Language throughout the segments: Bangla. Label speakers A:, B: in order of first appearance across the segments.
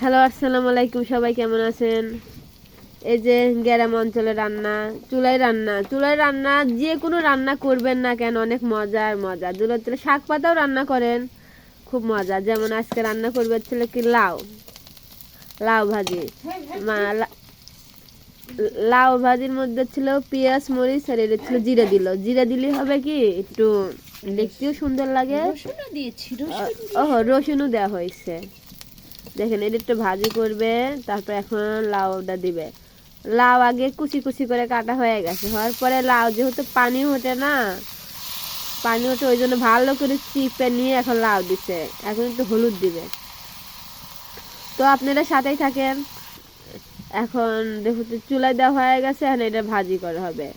A: হ্যালো আসসালামু আলাইকুম সবাই কেমন আছেন? এই যে গ্রাম অঞ্চলে রান্না চুলায় রান্না চুলায় রান্না যে কোনো রান্না করবেন না কেন অনেক মজার মজা। চুলার তেলে শাক পাতাও রান্না করেন খুব মজা। যেমন আজকে রান্না করবে হচ্ছিল কি লাউ লাউ ভাজি। লাউ ভাজির মধ্যে ছিল পেঁয়াজ মরিচ আর এটা ছিল জিরে দিল। জিরে দিলে হবে কি একটু দেখতেও সুন্দর লাগে।
B: রসুনও দিয়েছি
A: ও রসুনও দেওয়া হয়েছে। দেখেন এটা একটু ভাজি করবে, তারপর এখন লাউটা দিবে। লাউ আগে কুচি কুচি করে কাটা হয়ে গেছে, হওয়ার পরে লাউ যেহেতু পানি ওঠে না, পানি ওঠে, ওই জন্য ভালো করে চিপে নিয়ে এখন লাউ দিছে। এখন একটু হলুদ দিবে। তো আপনারা সাথেই থাকেন। এখন দেখো তো চুলায় দেওয়া হয়ে গেছে, এখন এটা ভাজি করা হবে।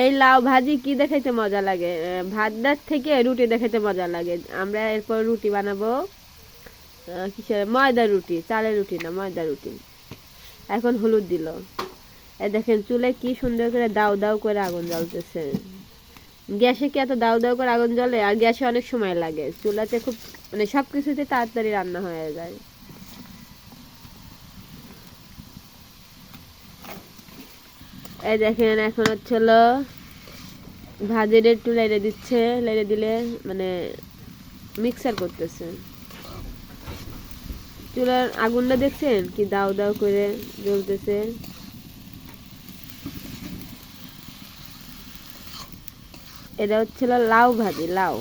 A: এই লাউ ভাজি কি দেখাইতে মজা লাগে? ভাতটার থেকে রুটি দেখাইতে মজা লাগে। আমরা এরপর রুটি বানাবো। কিসের? ময়দা রুটি, চালের রুটি না, ময়দা রুটি। এখন হলুদ দিল। এই দেখেন, চুলে কি সুন্দর করে দাউ দাউ করে আগুন জ্বলতেছে। গ্যাসে কি এত দাউ দাউ করে আগুন জ্বলে? আর গ্যাসে অনেক সময় লাগে। চুলাতে খুব মানে সব কিছুতে তাড়াতাড়ি রান্না হয়ে যায়। এই দেখেন, এখন হচ্ছে হলো ভাজির একটু লেড়ে দিচ্ছে। লেড়ে দিলে মানে মিক্সার করতেছে। চুলার আগুনটা দেখছেন? কি দাও দাও করে জ্বলতেছে। এটা হচ্ছিল লাউ ভাজি, লাউ।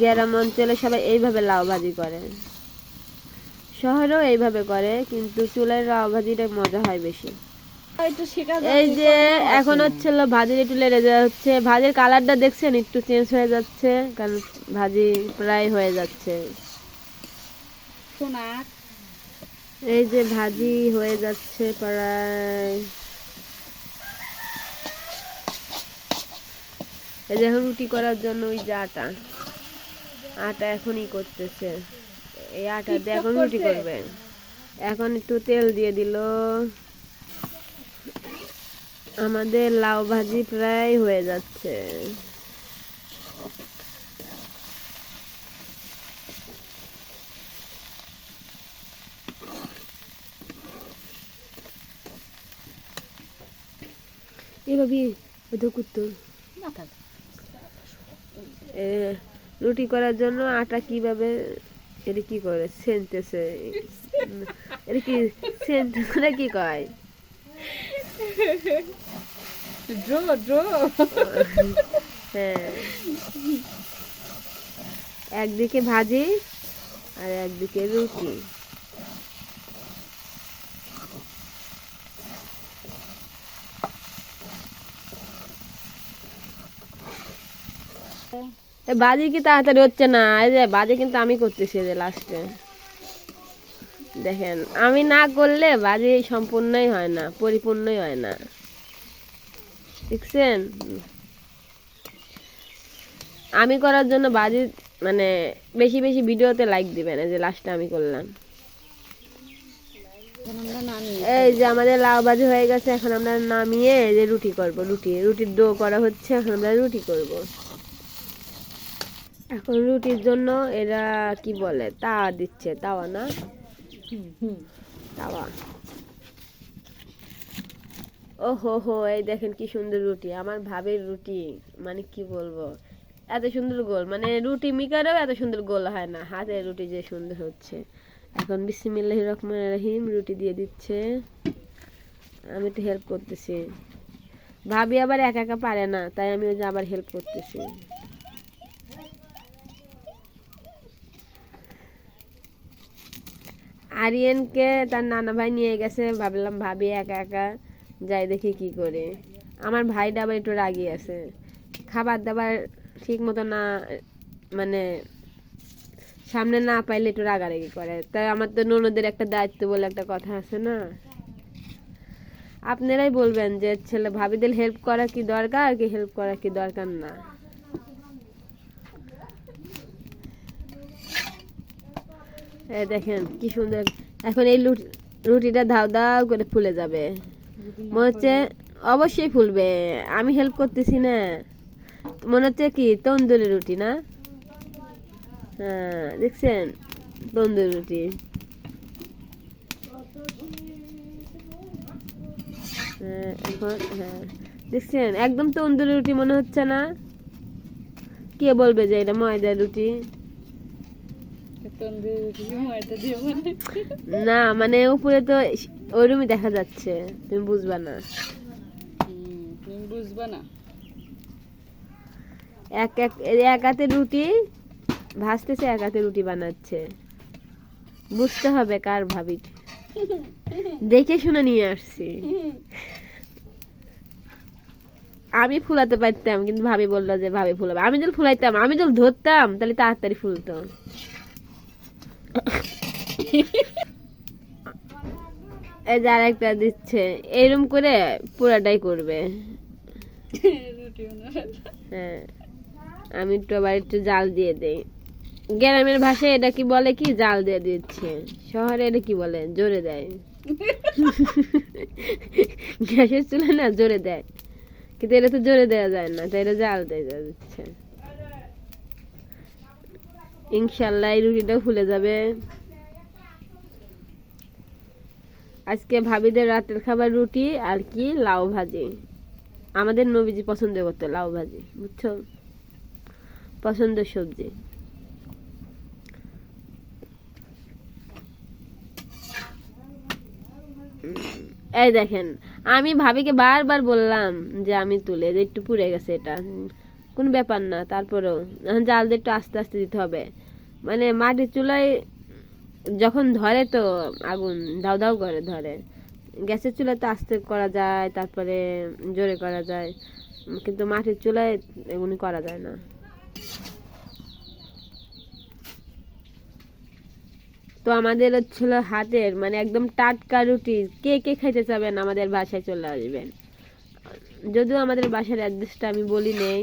A: গ্রাম অঞ্চলে সবাই এইভাবে লাউ ভাজি করে। শহরেও এইভাবে করে, কিন্তু চুলের লাউ ভাজিটা মজা হয় বেশি। এই যে এখন হচ্ছে ভাজির একটু লেড়ে হচ্ছে। ভাজির কালারটা দেখছেন? একটু চেঞ্জ হয়ে যাচ্ছে কারণ ভাজি প্রায় হয়ে যাচ্ছে। এই যে ভাজি হয়ে যাচ্ছে প্রায়। এই যে রুটি করার জন্য ওই যে আটা। আটা এখনই করতেছে। এই আটা দিয়ে এখন রুটি করবে। এখন একটু তেল দিয়ে দিল। আমাদের লাউ ভাজি প্রায় হয়ে যাচ্ছে এভাবে ওদের করতো এ, রুটি করার জন্য আটা কীভাবে এটা কি করে সেনতেছে এটা কি সেনতেছে না কি কয়
B: ড্রো ড্রো
A: একদিকে ভাজি আর একদিকে রুটি। বাজি কি তাড়াতাড়ি হচ্ছে না? এই যে বাজি কিন্তু আমি করতেছি যে লাস্টে দেখেন, আমি না করলে বাজি সম্পূর্ণই হয় না, পরিপূর্ণই হয় না। দেখছেন? আমি করার জন্য বাজি মানে বেশি বেশি ভিডিওতে লাইক দিবেন, এই যে লাস্টে আমি করলাম। এই যে আমাদের লাউ ভাজি হয়ে গেছে, এখন আমরা নামিয়ে এই যে রুটি করব, রুটি। রুটির ডো করা হচ্ছে, এখন আমরা রুটি করব। এখন রুটির জন্য এরা কি বলে? তাওয়া দিচ্ছে, তাওয়া না? তাওয়া। ও হো হো এই দেখেন কি সুন্দর রুটি। আমার ভাবের রুটি মানে কি বলব? এত সুন্দর গোল। মানে রুটি মিকারেও এত সুন্দর গোল হয় না। হাতের রুটি যে সুন্দর হচ্ছে। এখন বিসমিল্লাহ রহমান রহিম রুটি দিয়ে দিচ্ছে। আমি একটু হেল্প করতেছি। ভাবি আবার একা একা পারে না, তাই আমি ওই যে আবার হেল্প করতেছি। আরিয়ানকে তার নানা ভাই নিয়ে গেছে, ভাবলাম ভাবি একা একা যাই দেখি কি করে। আমার ভাইটা আবার একটু রাগি আছে। খাবার দাবার ঠিক মতো না মানে সামনে না পাইলে একটু রাগারাগি করে। তাই আমার তো ননদের একটা দায়িত্ব বলে একটা কথা আছে না? আপনারাই বলবেন যে ছেলে ভাবিদের হেল্প করা কি দরকার, কি হেল্প করা কি দরকার না? দেখেন কি সুন্দর। এখন এই রুটিটা ধাও ধাও করে ফুলে যাবে। মনে হচ্ছে অবশ্যই ফুলবে। আমি হেল্প করতেছি না। মনে হচ্ছে কি তন্দুরি রুটি না? হ্যাঁ দেখছেন? তন্দুরি রুটি। হ্যাঁ, এখন হ্যাঁ দেখছেন? একদম তন্দুরি রুটি মনে হচ্ছে না? কে বলবে যে এটা ময়দার রুটি
B: তন্দুরি রুটি ময়দা দিয়ে বানাই
A: না মানে উপরে তো দেখা যাচ্ছে তুমি বুঝবা না।
B: তুমি বুঝবা না।
A: এক এক এক হাতে রুটি ভাজতেছে এক হাতে রুটি বানাচ্ছে। বুঝতে হবে কার ভাবি। দেখে শুনে নিয়ে আসছি। আমি ফুলাতে পারতাম কিন্তু ভাবি বলল যে ভাবি ফুলাবে। আমি যদি ফুলাইতাম আমি যদি ধরতাম তাহলে তাড়াতাড়ি ফুলতো। এই যে আরেকটা দিচ্ছে, এরম করে পুরাটাই করবে। হ্যাঁ আমি একটু আবার একটু জাল দিয়ে দেই। গ্রামের ভাষায় এটা কি বলে কি? জাল দিয়ে দিচ্ছে। শহরে এটা কি বলে? জোরে দেয়। গ্যাসের চুলা না জোরে দেয়। কিন্তু এটা তো জোরে দেওয়া যায় না, তাই এটা জাল দিয়ে দিচ্ছে। ইনশাল্লাহ এই রুটিটাও ফুলে যাবে। আজকে ভাবিদের রাতের খাবার রুটি আর কি লাউ ভাজি। আমাদের নবীজি পছন্দ করতো লাউ ভাজি, বুঝছ? পছন্দের সবজি। এই দেখেন, আমি ভাবিকে বারবার বললাম যে আমি তুলে একটু পুড়ে গেছে এটা। কোনো ব্যাপার না, তারপরেও। এখন জাল দিয়ে একটু আস্তে আস্তে দিতে হবে। মানে মাটির চুলায় যখন ধরে তো আগুন দাউ দাউ করে ধরে। গ্যাসের চুলায় তো আস্তে করা যায়, তারপরে জোরে করা যায়। কিন্তু মাটির চুলায় এগুলি করা যায় না। তো আমাদের হচ্ছিল হাতের মানে একদম টাটকা রুটি। কে কে খাইতে চাবেন আমাদের বাসায় চলে আসবেন। যদিও আমাদের বাসার অ্যাড্রেসটা আমি বলি নেই।